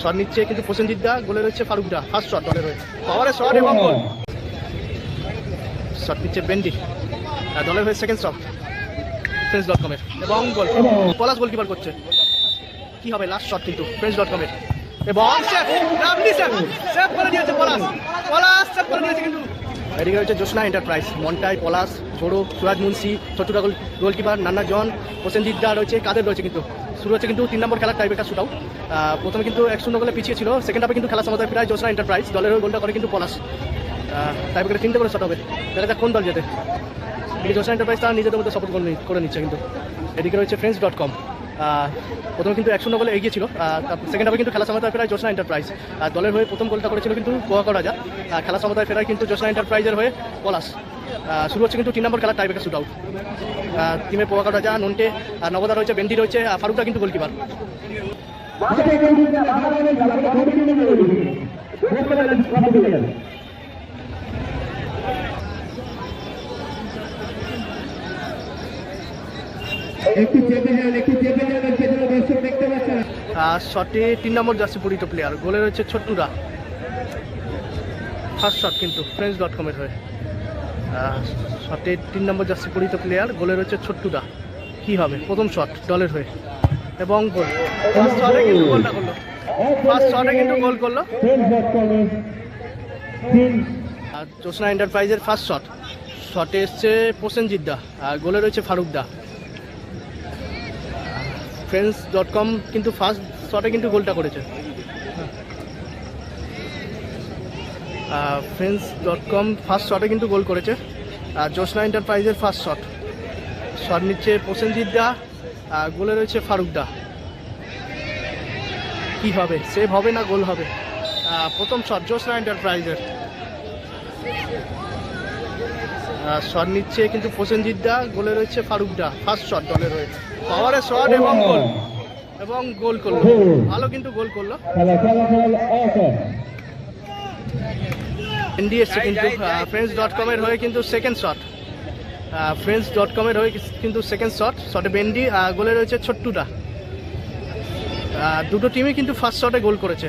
Shot নিচ্ছে কিন্তু প্রসেনজিৎ দা গোলে রয়েছে ফারুক দা ফার্স্ট শট দলের হয়ে পাওয়ারে শট এবং গোল শট নিচ্ছে বেন্ডি দলের হয়ে সেকেন্ড শট ফ্রেন্স ডট কমের এবং গোল পলাশ গোলকিপার করছে। কি হবে লাস্ট শট কিন্তু ফ্রেন্স ডট কমের এবং সেভ লাভলি সেভ সেভ করে দিয়েছে পলাশ। পলাশ সেভ করে দিয়েছে কিন্তু। এদিকে রয়েছে জোসনা এন্টারপ্রাইজ মন্টাই পলাশ ঝোড়ো সুরাজ মুন্সি ছোট্টুটা গোল গোলকিপার নান্না জন প্রসেনজিৎ দা রয়েছে কাদের রয়েছে কিন্তু? শুরু হচ্ছে কিন্তু তিন নম্বর খেলার টাইব্রেকার শুট আউট প্রথমে কিন্তু এক শূন্য গোলে পিছিয়ে ছিল সেকেন্ড হাফে কিন্তু খেলার সময় প্রায় জোসরা এন্টারপ্রাইজ দলের গোলটা করে কিন্তু পলাশ। টাইব্রেকারে তিনটে করে শট হবে। দেখা যাক কোন দল যেতে জোসরা এন্টারপ্রাইজ তারা নিজেদের মধ্যে সাপোর্ট করে নিচ্ছে কিন্তু। এদিকে রয়েছে ফ্রেন্ডস ডট কম প্রথমে কিন্তু একশো গোলে এগিয়ে ছিল। সেকেন্ড হাফে কিন্তু খেলা সমতায় ফেরায় জোসনা এন্টারপ্রাইজ আর দলের হয়ে প্রথম গোলটা করেছিল কিন্তু কোয়াকা রাজা খেলা সমতায় ফেরায় কিন্তু জোসনা এন্টারপ্রাইজের হয়ে পলাশ। শুরু হচ্ছে কিন্তু তিন নম্বর খেলা টাইব্রেকার শুট আউট টিমে পোয়াকা রাজা নন্টে নবদা রয়েছে, বেন্ডি রয়েছে ফারুকটা কিন্তু গোলকিপার একটু চেপে যান, একটু চেপে শটে তিন নম্বর জার্সি পরিত প্লেয়ার গোলে রয়েছে ছোট্টুরা। ফার্স্ট শট কিন্তু ফ্রেন্স ডট কমের হয়ে শটে তিন নম্বর জার্সি পরিত প্লেয়ার গোলে রয়েছে ছোট্টুরা। কি হবে? প্রথম শট দলের হয়ে। এবং গোল। ফার্স্ট শটে কিন্তু গোলটা করল। ফার্স্ট শটে কিন্তু গোল করল। আর জোসনা এন্টারপ্রাইজের ফার্স্ট শট শটে এসছে প্রসেনজিৎ দা, আর গোলে রয়েছে ফারুক দা। ফ্রেন্ডস ডট কম কিন্তু ফার্স্ট শটে কিন্তু গোলটা করেছে। ফ্রেন্ডস ডট কম ফার্স্ট শটে কিন্তু গোল করেছে। আর জোসনা এন্টারপ্রাইজের ফার্স্ট শট শট নিচ্ছে প্রসেনজিৎ দা, আর গোলে রয়েছে ফারুক দা। কী হবে? সেভ হবে না গোল হবে? প্রথম শট জোসনা এন্টারপ্রাইজের শট নিচ্ছে কিন্তু প্রসেনজিৎ দা গোলে রয়েছে ফারুক দা। ফার্স্ট শট দলের হয়ে পাওয়ারে শট এবং গোল এবং গোল করল। ভালো কিন্তু গোল করল। খেলা ফলাফল অফ এনডি এসছে কিন্তু ফ্রেন্ডস ডট কমের হয়ে কিন্তু সেকেন্ড শট ফ্রেন্স ডট কমের হয়ে কিন্তু সেকেন্ড শট শটে বেন্ডি গোলে রয়েছে ছোট্টুটা দুটো টিমই কিন্তু ফার্স্ট শটে গোল করেছে।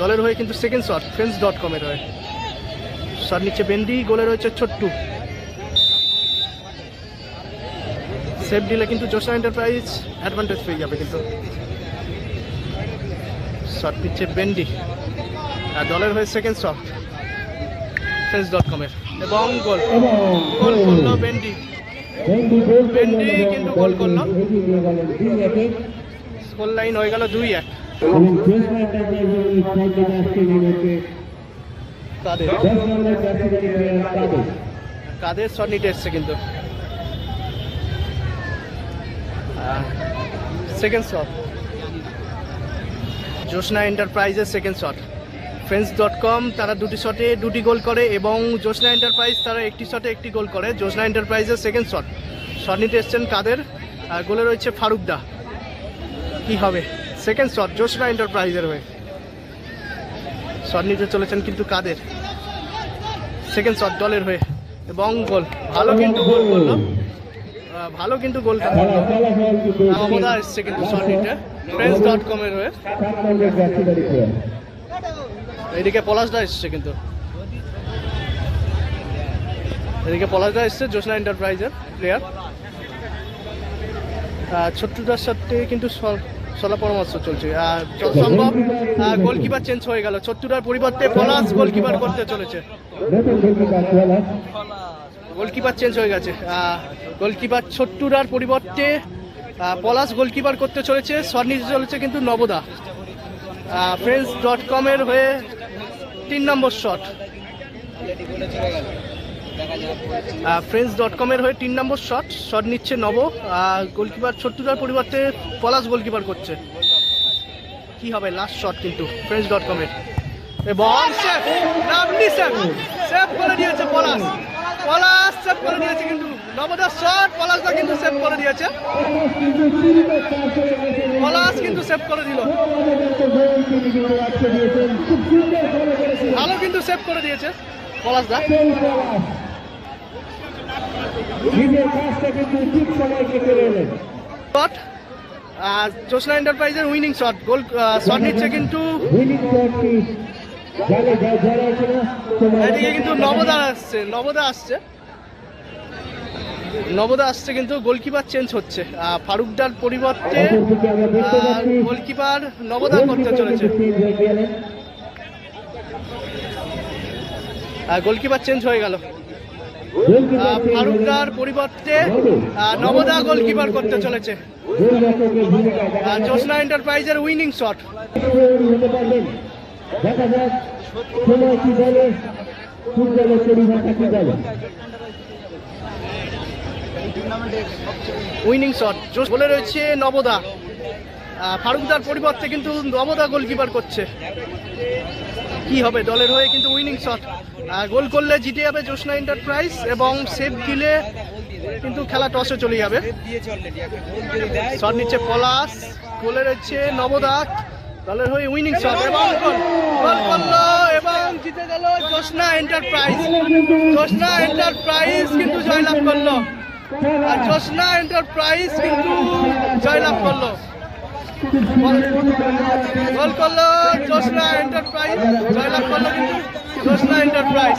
দলের হয়ে কিন্তু সেকেন্ড শট ফ্রেন্ডস ডট কমের হয়ে। শট নিচ্ছে বেন্ডি গোলে রয়েছে ছোট্টু। সেফ দিলে কিন্তু জোসা এন্টারপ্রাইজ অ্যাডভান্টেজ পেয়ে যাবে কিন্তু। শট নিচ্ছে বেন্ডি আর দলের হয়ে সেকেন্ড শট ফ্রেন্স ডট কমের এবং গোল গোল করল বেন্ডি বেন্ডি কিন্তু গোল করল। স্কোর লাইন হয়ে গেল দুই এক কাদের? কাদের? শট নিতে এসছে কিন্তু? সেকেন্ড শট জোসনা এন্টারপ্রাইজের second shot friends dot com তারা দুটি শটে দুটি গোল করে এবং জোসনা এন্টারপ্রাইজ তারা একটি শটে একটি গোল করে। জোসনা এন্টারপ্রাইজের সেকেন্ড শট শট নিতে এসছেন কাদের? আর গোলে রয়েছে ফারুক দা। কি হবে? সেকেন্ড শট জোসনা এন্টারপ্রাইজের হয়ে। শট নিতে চলেছেন কিন্তু কাদের? সেকেন্ড শট দলের হয়ে। এবং গোল। ভালো কিন্তু গোল করল। ভালো কিন্তু গোলটা আমোদা এসছে কিন্তু নিতে ফ্রেন্ডস ডট কমের হয়ে। এদিকে পলাশদা এসছে কিন্তু। এদিকে পলাশদা এসছে জোসনা এন্টারপ্রাইজের প্লেয়ার ছোট্টটার সাথে কিন্তু সলা পরামর্শ চলছে। আর সম্ভব গোলকিপার চেঞ্জ হয়ে গেল। ছোট্টুটার পরিবর্তে পলাশ গোলকিপার করতে চলেছে। গোলকিপার চেঞ্জ হয়ে গেছে। গোলকিপার ছোট্টুরার পরিবর্তে পলাশ গোলকিপার করতে চলেছে নিতে চলেছে কিন্তু নবদা। ফ্রেন্ডস ডট কমের হয়ে তিন নম্বর শট ফ্রেন্ডস ডট কমের হয়ে তিন নম্বর শট শট নিচ্ছে নব। গোলকিপার ছোট্টুরার পরিবর্তে পলাশ গোলকিপার করছে। কি হবে লাস্ট শট কিন্তু ফ্রেন্ডস ডট কমের সেভ করে দিয়েছে পলাশ। পলাশ সেভ করে দিয়েছে কিন্তু নবদার শট পলাশদা কিন্তু সেভ করে দিয়েছে। পলাশ কিন্তু সেভ করে দিল। ভালো কিন্তু সেভ করে দিয়েছে পলাশদা শট আর জোসনা এন্টারপ্রাইজের উইনিং শট, গোল শট নিচ্ছে কিন্তু এদিকে কিন্তু নবদা আসছে নবদা আসছে। নবদা আসছে কিন্তু গোলকিপার চেঞ্জ হচ্ছে। আহ, ফারুকদার পরিবর্তে গোলকিপার নবদা করতে চলেছে। গোলকিপার চেঞ্জ হয়ে গেল। ফারুকদার পরিবর্তে নবদা। গোলকিপার করতে চলেছে। জোসনা এন্টারপ্রাইজের উইনিং শট। দেখা যাক সময় কি বলে ফুটবলের পরিভাষা কি বলে। উইনিং শট জোস বলে রয়েছে নবদা। ফারুকদার পরিবর্তে কিন্তু নবদা গোলকিপার করছে। কি হবে দলের হয়ে কিন্তু উইনিং শট গোল করলে জিতে যাবে জোসনা এন্টারপ্রাইজ এবং সেভ দিলে কিন্তু খেলা টসে চলে যাবে। শট নিচ্ছে পলাশ গোলে রয়েছে নবদা। দলের হয়ে উইনিং শট এবং গোল করল এবং জিতে গেল জোসনা এন্টারপ্রাইজ জোসনা এন্টারপ্রাইজ কিন্তু জয়লাভ করল। আর জোসনা এন্টারপ্রাইজ কিন্তু জয়লাভ করল। গোল করল জোসনা এন্টারপ্রাইজ জয়লাভ করল কিন্তু জোসনা এন্টারপ্রাইজ